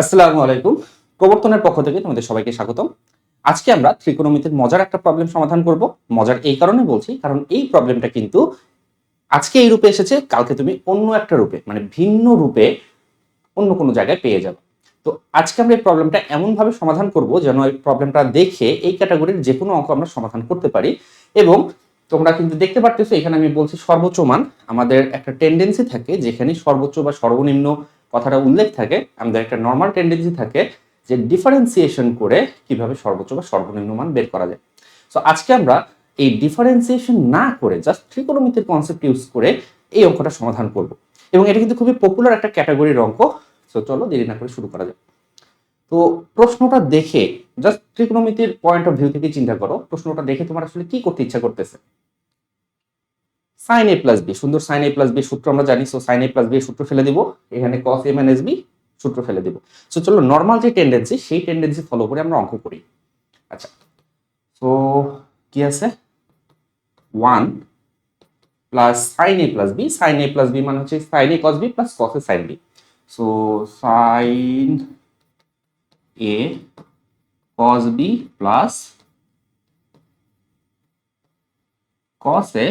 আসসালামু আলাইকুম। প্রবর্তনের পক্ষ থেকে তোমাদের সবাইকে স্বাগতম। আজকে আমরা ত্রিকোণমিতির মজার একটা প্রবলেম সমাধান করব। মজার এই কারণে বলছি, কারণ এই প্রবলেমটা কিন্তু আজকে এই রূপে এসেছে, কালকে তুমি অন্য একটা রূপে মানে ভিন্ন রূপে অন্য কোনো জায়গায় পেয়ে যাবে। তো আজকে আমরা এই প্রবলেমটা এমনভাবে সমাধান করব যেন এই প্রবলেমটা দেখে এই ক্যাটাগরির যে কোনো অঙ্ক আমরা সমাধান করতে পারি। এবং তোমরা কিন্তু দেখতে পারতেছো, এখানে আমি বলছি সর্বোচ্চ মান আমাদের একটা টেন্ডেন্সি থাকে যেখানে সর্বোচ্চ বা সর্বনিম্ন কথাটা উল্লেখ থাকে, আমাদের একটা নর্মাল টেন্ডেন্সি থাকে যে ডিফারেন্সিয়েশন করে কীভাবে সর্বোচ্চ বা সর্বনিম্ন মান বের করা যায়। সো আজকে আমরা এই ডিফারেন্সিয়েশন না করে জাস্ট ত্রিকোণমিতির কনসেপ্ট ইউজ করে এই অঙ্কটা সমাধান করব। এবং এটা কিন্তু খুবই পপুলার একটা ক্যাটাগরির অঙ্ক। সো চলো দেরি না করে শুরু করা যায় তো, প্রশ্নটা দেখে জাস্ট ত্রিকোণমিতির পয়েন্ট অফ ভিউ থেকে চিন্তা করো। প্রশ্নটা দেখে তোমার আসলে কি করতে ইচ্ছা করতেছে? সাইন এ প্লাস বি সুন্দর সাইন এ প্লাস বি সূত্র আমরা জানি so sine A plus B সূত্র ফেলে দিব, এখানে কস এ মাইনাস বি সূত্র ফেলে দিব। সো চলো নর্মাল যে টেন্ডেন্সি সেই টেন্ডেন্সি ফলো করে আমরা অঙ্ক করি। আচ্ছা সো কি আছে? One plus sine A plus B sine A plus B মানে হচ্ছে sine A cos B plus cos A sine B so sine A cos B plus cos A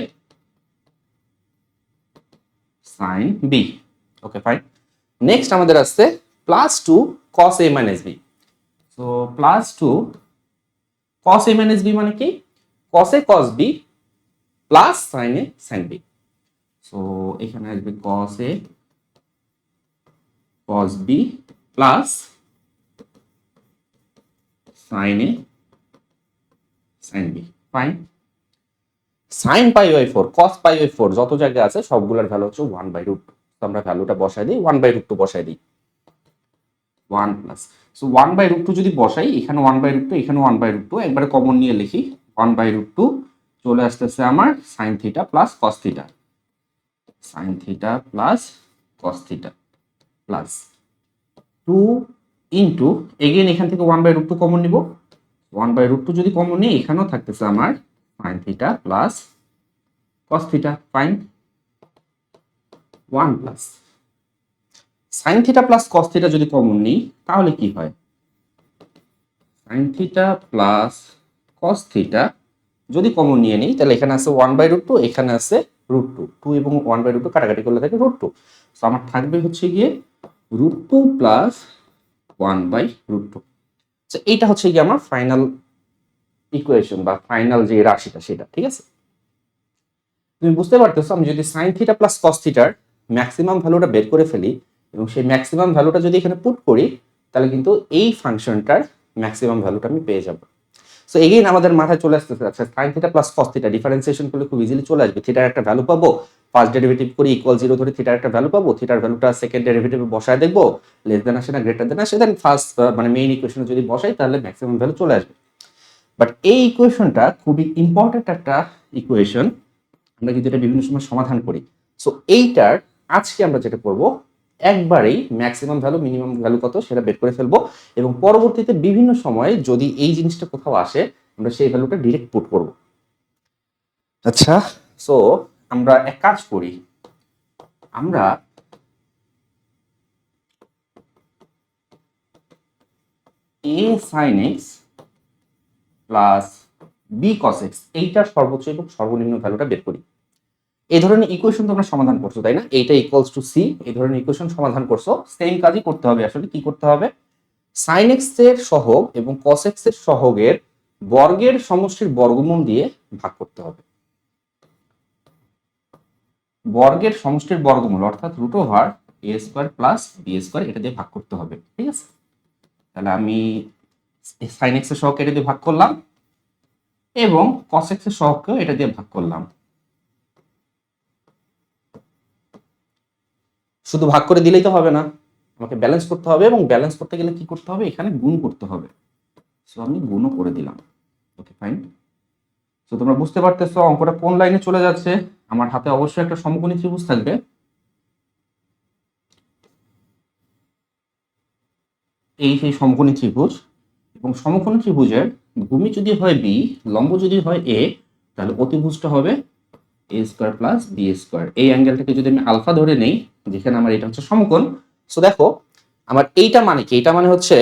sine B okay fine next আমাদের আসছে plus two cos A minus B so plus two cos A minus B মানে কি? Cos A cos B plus sine A sine B so এখানে আসবে cos A cos B plus sine A sine B fine sine pi by four cos pi by four যত জায়গায় আছে সবগুলোর value হচ্ছে one by root আমরা ভ্যালুটা বসাই দিই ওয়ান বাই রুট টু বসাই দিই। One plus so one by root two যদি বসাই, এখানে ওয়ান বাই রুট টু এখানে ওয়ান বাই রুট টু একবারে কমন নিয়ে লিখি। ওয়ান বাই রুট টু চলে আসতেছে আমার sine theta plus cos theta sine theta plus cos theta plus two into again এখান থেকে one by root two common নিব। ওয়ান বাই রুট টু যদি কমন নিই, এখানেও থাকতেছে আমার sine theta plus cos theta fine one plus sine theta plus cos theta যদি common নিই, তাহলে কি হয়? Sine theta plus cos theta যদি কমন নিয়ে নিই, তাহলে এখানে আছে ওয়ান বাই রুট টু এখানে আছে রুট টু টু এবং ওয়ান বাই রুট টু কাটাকাটি করলে থাকে রুট টু তো আমার থাকবে হচ্ছে গিয়ে root two plus one by root two এইটা হচ্ছে গিয়ে আমার ফাইনাল ইকুয়েশন বা ফাইনাল যে রাশিটা সেটা, ঠিক আছে? তুমি বুঝতে পারতেছো আমি যদি সাইন থিটা প্লাস কস থিটার ম্যাক্সিমাম ভ্যালুটা বের করে ফেলি এবং সেই ম্যাক্সিমাম ভ্যালুটা যদি এখানে পুট করি, তাহলে কিন্তু এই ফাংশনটার ম্যাক্সিমাম ভ্যালুটা আমি পেয়ে যাব। সো এগেইন আমাদের মাথায় চলে আসতেছে আচ্ছা sine theta plus cos theta differentiation করলে খুব ইজিলি চলে আসবে। থিটার একটা ভ্যালু পাবো ফার্স্ট ডেরিভেটিভ করে ইকুয়াল জিরো ধরে থিটার একটা ভ্যালু পাবো থিটার ভ্যালুটা সেকেন্ড ডেরিভেটিভে বসায় দেখব লেস দেন আসে না গ্রেটার দেন আসে দেন ফার্স্ট মানে মেইন ইকুয়েশনে যদি বসাই, তাহলে ম্যাক্সিমাম ভ্যালু চলে আসবে। বাট এই ইকুয়েশনটা খুবই ইম্পর্টেন্ট একটা ইকুয়েশন আমরা কিন্তু এটা বিভিন্ন সময় সমাধান করি। সো এইটার আজকে আমরা যেটা করব, একবারেই ম্যাক্সিমাম ভ্যালু মিনিমাম ভ্যালু কত সেটা বের করে ফেলব এবং পরবর্তীতে বিভিন্ন সময়ে যদি এই জিনিসটা কোথাও আসে, আমরা সেই ভ্যালুটা ডিরেক্ট পুট করব। আচ্ছা সো আমরা এক কাজ করি। আমরা A X plus B cos X এইটার সর্বোচ্চ এবং সর্বনিম্ন ভ্যালুটা বের করি। এই ধরনের ইকুয়েশন তোমরা সমাধান করছ, তাই না? এইটা ইকুয়ালস টু সি এই ধরনের ইকুয়েশন সমাধান করছ। সেম কাজই করতে হবে আসলে, কি করতে হবে? সাইন এক্সের সহগ এবং কস এক্সের সহগের বর্গের সমষ্টির বর্গমূল দিয়ে ভাগ করতে হবে। বর্গের সমষ্টির বর্গমূল, অর্থাৎ root over A square plus B square এটা দিয়ে ভাগ করতে হবে, ঠিক আছে? তাহলে আমি সাইন এক্সের সহগ এটা দিয়ে ভাগ করলাম এবং কস এক্সের সহগকেও এটা দিয়ে ভাগ করলাম। শুধু ভাগ করে দিলেই তো হবে না। আমাকে ব্যালেন্স করতে হবে এবং ব্যালেন্স করতে গেলে কি করতে হবে? এখানে গুণ করতে হবে। সো আমি গুণও করে দিলাম। ওকে ফাইন তো তোমরা বুঝতে পারতেছো, অঙ্কটা কোন লাইনে চলে যাচ্ছে? আমার হাতে অবশ্যই একটা সমকোণী ত্রিভুজ থাকবে। এই সেই সমকোণী ত্রিভুজ। এবং সমকোণী ত্রিভুজের ভূমি যদি হয় বি লম্ব যদি হয় এ তাহলে অতিভুজটা হবে A square plus B square এই অ্যাঙ্গেলটাকে যদি আমি আলফা ধরে নেই, যেখানে আমার এটা হচ্ছে সমকোণ সো দেখো, আমার এইটা মানে কি? এটা মানে হচ্ছে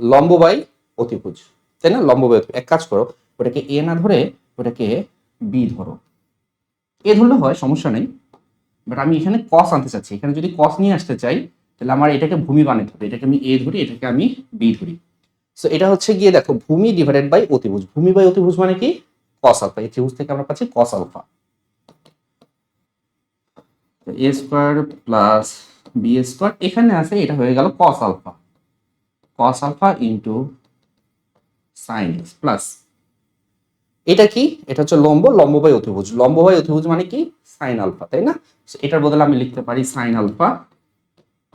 লম্ব বাই অতিভুজ, তাই না? লম্ব বাই এক কাজ করো, ওটাকে এ না ধরে ওটাকে বি ধরো। এ ধরলে হয়, সমস্যা নেই। বাট আমি এখানে কস আনতে চাচ্ছি। এখানে যদি কস নিয়ে আসতে চাই, তাহলে আমার এটাকে ভূমি বানাতে হবে এটাকে আমি এ ধরি, এটাকে আমি বি ধরি। সো এটা হচ্ছে গিয়ে দেখো, ভূমি ডিভাইডেড বাই অতিভুজ। ভূমি বাই অতিভুজ মানে কি? কস আলফা এই ত্রিভুজ থেকে আমরা পাচ্ছি cos alpha a square plus b square এখানে আছে, এটা হয়ে গেল cos alpha cos alpha into sine plus এটা কি? এটা হচ্ছে লম্ব লম্ব বাই অতিভুজ। লম্ব বাই অতিভুজ মানে কি? সাইন আলফা তাই না? এটার বদলে আমি লিখতে পারি sine alpha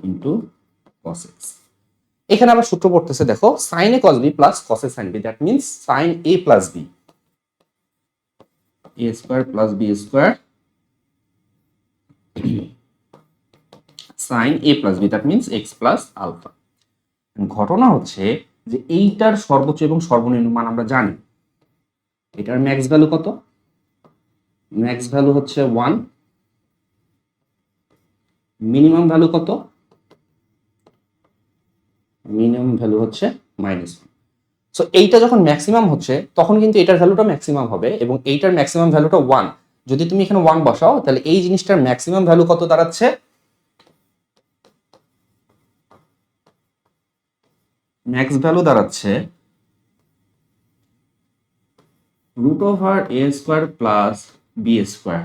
into cos x এখানে আবার সূত্র পড়তেছে, দেখো sine a cos b plus cos a sine b that means sine a plus b a square plus b square sine a plus b that means x plus alpha ঘটনা হচ্ছে যে এইটার সর্বোচ্চ এবং সর্বনিম্ন মান আমরা জানি। এটার ম্যাক্স ভ্যালু কত? ম্যাক্স ভ্যালু হচ্ছে ওয়ান মিনিমাম ভ্যালু কত? মিনিমাম ভ্যালু হচ্ছে মাইনাস ওয়ান। সো এইটা যখন ম্যাক্সিমাম হচ্ছে, তখন কিন্তু এটার ভ্যালুটা ম্যাক্সিমাম হবে এবং এইটার ম্যাক্সিমাম ভ্যালুটা ওয়ান যদি তুমি এখানে ওয়ান বসাও, তাহলে এই জিনিসটার ম্যাক্সিমাম ভ্যালু কত দাঁড়াচ্ছে? ম্যাক্স ভ্যালু দাঁড়াচ্ছে root over a square plus b square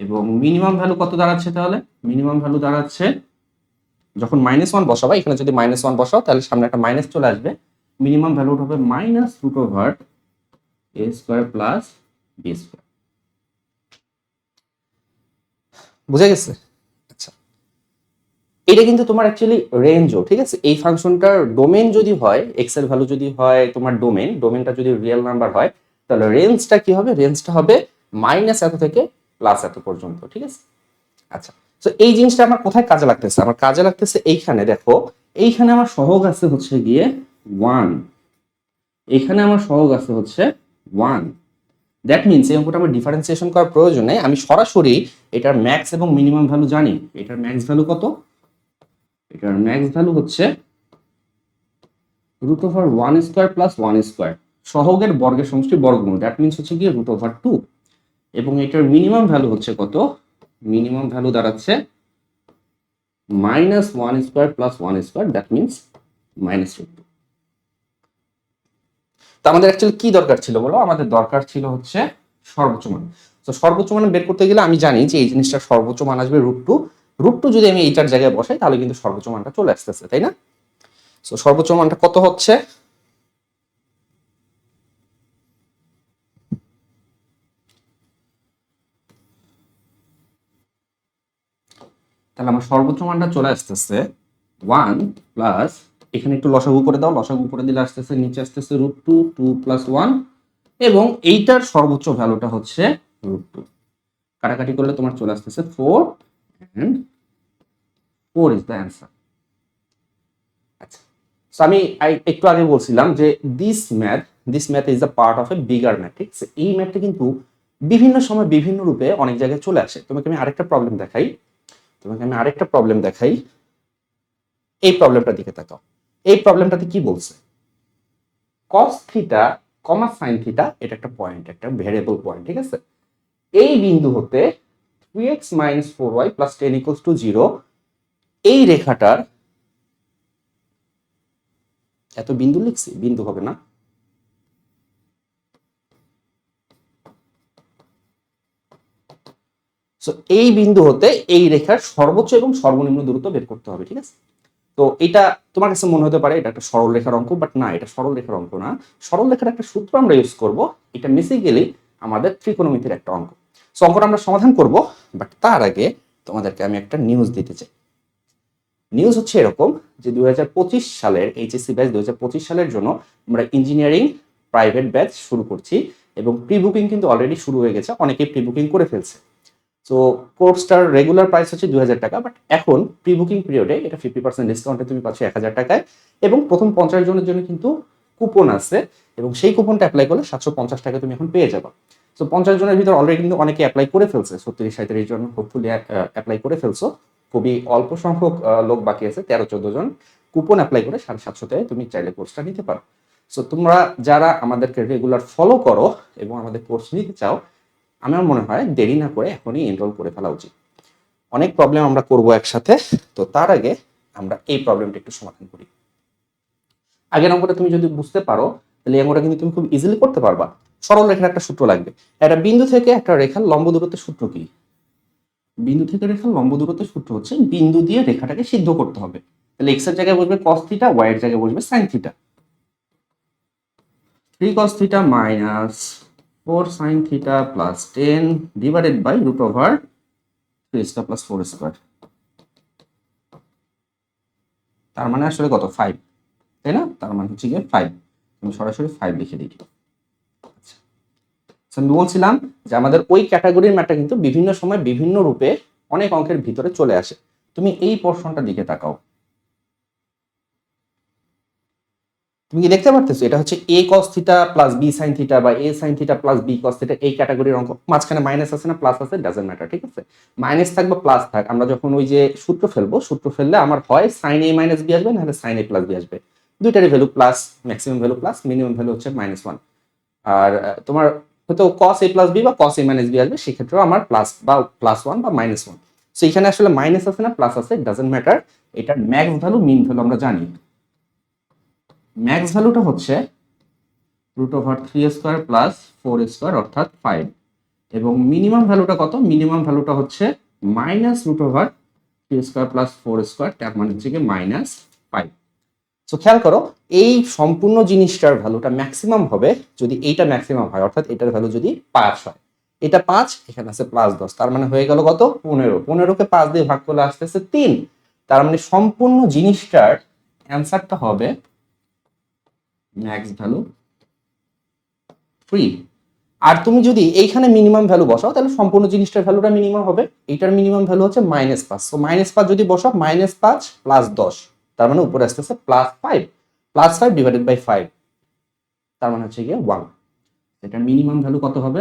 এবং মিনিমাম ভ্যালু কত দাঁড়াচ্ছে তাহলে? মিনিমাম ভ্যালু দাঁড়াচ্ছে যখন মাইনাস ওয়ান বসাবা, এখানে যদি মাইনাস ওয়ান বসাও, তাহলে সামনে একটা মাইনাস চলে আসবে। মিনিমাম ভ্যালু হবে minus root over a square plus b square বুঝে গেছে? আচ্ছা। এটা কিন্তু তোমার অ্যাকচুয়ালি রেঞ্জও ঠিক আছে? এই ফাংশনটার ডোমেন যদি হয় এক্সের ভ্যালু যদি হয় তোমার ডোমেন ডোমেনটা যদি রিয়েল নাম্বার হয়, তাহলে রেঞ্জটা কি হবে? রেঞ্জটা হবে মাইনাস এত থেকে প্লাস এত পর্যন্ত, ঠিক আছে? আচ্ছা। তো এই জিনিসটা আমার কোথায় কাজে লাগতেছে? আমার কাজে লাগতেছে এইখানে, দেখো। এইখানে আমার সহগ আছে হচ্ছে গিয়ে ওয়ান এখানে আমার সহগ আছে হচ্ছে ওয়ান দ্যাট মিনস এই অঙ্কটা আমার ডিফারেন্সিয়েশন করার প্রয়োজন নেই আমি সরাসরি এটার ম্যাক্স এবং মিনিমাম ভ্যালু জানি। এটার ম্যাক্স ভ্যালু কত? এটার ম্যাক্স ভ্যালু হচ্ছে root over one square plus one square সহগের বর্গের সমষ্টি বর্গমূল। দ্যাট মিনস হচ্ছে গিয়ে রুট ওভার টু এবং এটার মিনিমাম ভ্যালু হচ্ছে কত? মিনিমাম ভ্যালু দাঁড়াচ্ছে minus one square plus one square that means minus root two তো আমাদের অ্যাকচুয়ালি কি দরকার ছিল বলো? আমাদের দরকার ছিল হচ্ছে সর্বোচ্চ মান। তো সর্বোচ্চ মান বের করতে গেলে আমি জানি যে এই জিনিসটা সর্বোচ্চ মান আসবে রুট টু রুট টু যদি আমি এইটার জায়গায় বসাই, তাহলে কিন্তু সর্বোচ্চ মানটা চলে আসতেছে, তাই না? তো সর্বোচ্চ মানটা কত হচ্ছে? তাহলে আমার সর্বোচ্চ মানটা চলে আসতেছে ওয়ান প্লাস এখানে একটু লসাগু করে দাও লসাগু করে দিলে আসতেছে নিচে আসতেছে root two to plus one এবং এইটার সর্বোচ্চ ভ্যালুটা হচ্ছে রুট টু কাটাকাটি করলে তোমার চলে আসতেছে four and four is the answer আচ্ছা So, আমি একটু আগে বলছিলাম যে this math this math is the part of a bigger math ঠিক এই ম্যাথটা কিন্তু বিভিন্ন সময় বিভিন্ন রূপে অনেক জায়গায় চলে আসে। তোমাকে আমি আরেকটা প্রবলেম দেখাই। তোমাকে আমি আরেকটা প্রবলেম দেখাই। এই প্রবলেমটার দিকে তাকাও। এই প্রবলেমটাতে কি বলছে? Cos theta comma sine theta এটা একটা পয়েন্ট একটা ভেরিয়েবল পয়েন্ট ঠিক আছে? এই বিন্দু হতে three x minus four y plus ten equals to zero এই রেখাটার, এত বিন্দু লিখছি, বিন্দু হবে না সো এই বিন্দু হতে এই রেখার সর্বোচ্চ এবং সর্বনিম্ন দূরত্ব বের করতে হবে, ঠিক আছে? তো এটা তোমার কাছে মনে হতে পারে এটা একটা সরল রেখার অঙ্ক বাট না, এটা সরল রেখার অঙ্ক না। সরল রেখার একটা সূত্র আমরা ইউজ করব, এটা বেসিক্যালি আমাদের ত্রিকোণমিতির একটা অঙ্ক। সো অঙ্কটা আমরা সমাধান করব বাট তার আগে তোমাদেরকে আমি একটা নিউজ দিতে চাই। নিউজ হচ্ছে এরকম যে দুই হাজার পঁচিশ সালের এইচএসসি ব্যাচ দুই হাজার পঁচিশ সালের জন্য আমরা ইঞ্জিনিয়ারিং প্রাইভেট ব্যাচ শুরু করছি, এবং প্রি বুকিং কিন্তু অলরেডি শুরু হয়ে গেছে, অনেকেই প্রি বুকিং করে ফেলছে। তো কোর্সটার রেগুলার প্রাইস হচ্ছে দুই হাজার টাকা বাট এখন প্রি বুকিং পিরিয়ডে এটা ফিফটি পার্সেন্ট ডিসকাউন্টে তুমি পাচ্ছ এক হাজার টাকায়। এবং প্রথম পঞ্চাশ জনের জন্য কিন্তু কুপন আছে, এবং সেই কুপনটা অ্যাপ্লাই করলে সাতশো পঞ্চাশ টাকা তুমি এখন পেয়ে যাবে। সো পঞ্চাশ জনের ভিতর অলরেডি কিন্তু অনেকে অ্যাপ্লাই করে ফেলছে, ছত্রিশ সাঁত্রিশ জন হোপফুলি অ্যাপ্লাই করে ফেলছো। খুবই অল্প সংখ্যক লোক বাকি আছে তেরো চোদ্দ জন। কুপন অ্যাপ্লাই করে সাড়ে সাতশোতে তুমি চাইলে কোর্সটা নিতে পারো। সো তোমরা যারা আমাদেরকে রেগুলার ফলো করো, এবং আমাদের কোর্স নিতে চাও আমার মনে হয় দেরি না করে এখনই এনরোল করে ফেলা উচিত। অনেক প্রবলেম আমরা করব একসাথে, তো তার আগে আমরা এই প্রবলেমটা একটু সমাধান করি। আগের অঙ্কটা তুমি যদি বুঝতে পারো, তাহলে এই অঙ্কটা কিন্তু তুমি খুব ইজিলি করতে পারবা। সরল রেখার একটা সূত্র লাগবে। একটা বিন্দু থেকে একটা রেখার লম্ব দূরত্বের সূত্র কি? বিন্দু থেকে রেখার লম্ব দূরত্বের সূত্র হচ্ছে বিন্দু দিয়ে রেখাটাকে সিদ্ধ করতে হবে। তাহলে এক্সের জায়গায় বসবে কস থিটা ওয়াই এর জায়গায় বসবে sine theta three cos theta minus four sine theta plus ten divided by root over three square plus four square. তার মানে আসলে কত? ফাইভ। তাই না? তার মানে হচ্ছে গিয়ে ফাইভ। আমি সরাসরি ফাইভ লিখে দিই। আচ্ছা। আমি বলছিলাম যে আমাদের ওই ক্যাটাগরির ম্যাটটা কিন্তু বিভিন্ন সময় বিভিন্ন রূপে অনেক অঙ্কের ভিতরে চলে আসে। তুমি এই পোর্শনটা দিকে তাকাও। তুমি কি দেখতে পারতেছো? এটা হচ্ছে a cos theta plus b sine theta বা a sine theta plus b cos theta এই ক্যাটাগরির অঙ্ক। মাঝখানে মাইনাস আছে না প্লাস আছে ডাজেন্ট ম্যাটার ঠিক আছে? মাইনাস থাক বা প্লাস থাক, আমরা যখন ওই যে সূত্র ফেলব, সূত্র ফেললে আমার হয় সাইন এ মাইনাস বি আসবে, নাহলে সাইন এ প্লাস বি আসবে। দুইটারই value plus maximum value plus minimum value হচ্ছে মাইনাস ওয়ান আর তোমার হয়তো কস এ প্লাস বি বা কস এ মাইনাস বি আসবে, সেক্ষেত্রেও আমার প্লাস বা প্লাস ওয়ান বা মাইনাস ওয়ান সো এখানে আসলে মাইনাস আছে না প্লাস আছে ডাজেন্ট ম্যাটার এটার ম্যাক্স ভ্যালু মিন ভ্যালু আমরা জানি। ম্যাক্স ভ্যালুটা হচ্ছে root over three square plus four square, অর্থাৎ ফাইভ। এবং মিনিমাম ভ্যালুটা কত? মিনিমাম ভ্যালুটা হচ্ছে minus root over three square plus four square, তার মানে হচ্ছে কি মাইনাস ফাইভ। সো খেয়াল করো, এই সম্পূর্ণ জিনিসটার ভ্যালুটা ম্যাক্সিমাম হবে যদি এইটা ম্যাক্সিমাম হয়, অর্থাৎ এটার ভ্যালু যদি পাঁচ হয়। এটা পাঁচ, এখানে আছে প্লাস দশ, তার মানে হয়ে গেল কত? পনেরো। পনেরোকে পাঁচ দিয়ে ভাগ করলে আসতেছে তিন। তার মানে সম্পূর্ণ জিনিসটার অ্যান্সারটা হবে ম্যাক্স ভ্যালু ফ্রি আর তুমি যদি এইখানে মিনিমাম ভ্যালু বসাও, তাহলে সম্পূর্ণ জিনিসটার ভ্যালুটা মিনিমাম হবে। এইটার মিনিমাম ভ্যালু হচ্ছে মাইনাস পাঁচ। সো মাইনাস পাঁচ যদি বসাও মাইনাস পাঁচ প্লাস দশ। তার মানে উপরে আসতে আসতেছে plus five plus five divided by five তার মানে হচ্ছে গিয়ে ওয়ান এটার মিনিমাম ভ্যালু কত হবে?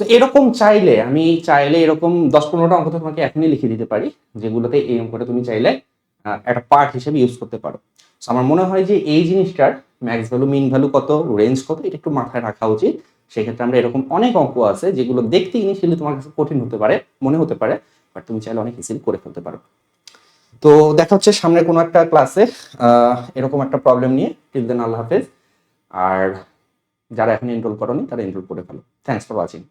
তো এরকম চাইলে, আমি চাইলে এরকম দশ পনেরোটা অঙ্ক তোমাকে এখনই লিখে দিতে পারি, যেগুলোতে এই অঙ্কটা তুমি চাইলে একটা পার্ট হিসেবে ইউজ করতে পারো। আমার মনে হয় যে এই জিনিসটার ম্যাক্স ভ্যালু মিন ভ্যালু কত রেঞ্জ কত, এটা একটু মাথায় রাখা উচিত। সেক্ষেত্রে আমরা এরকম অনেক অঙ্ক আছে, যেগুলো দেখতে ইনিশিয়ালি তোমার কাছে কঠিন হতে পারে, মনে হতে পারে বাট তুমি চাইলে অনেক ইজিলি করে ফেলতে পারো। তো দেখা হচ্ছে সামনে কোনো একটা ক্লাসে এরকম একটা প্রবলেম নিয়ে। টিল দেন আল্লাহ হাফেজ। আর যারা এখন এনরোল করনি, তারা এনরোল করে ফেলো। Thanks for watching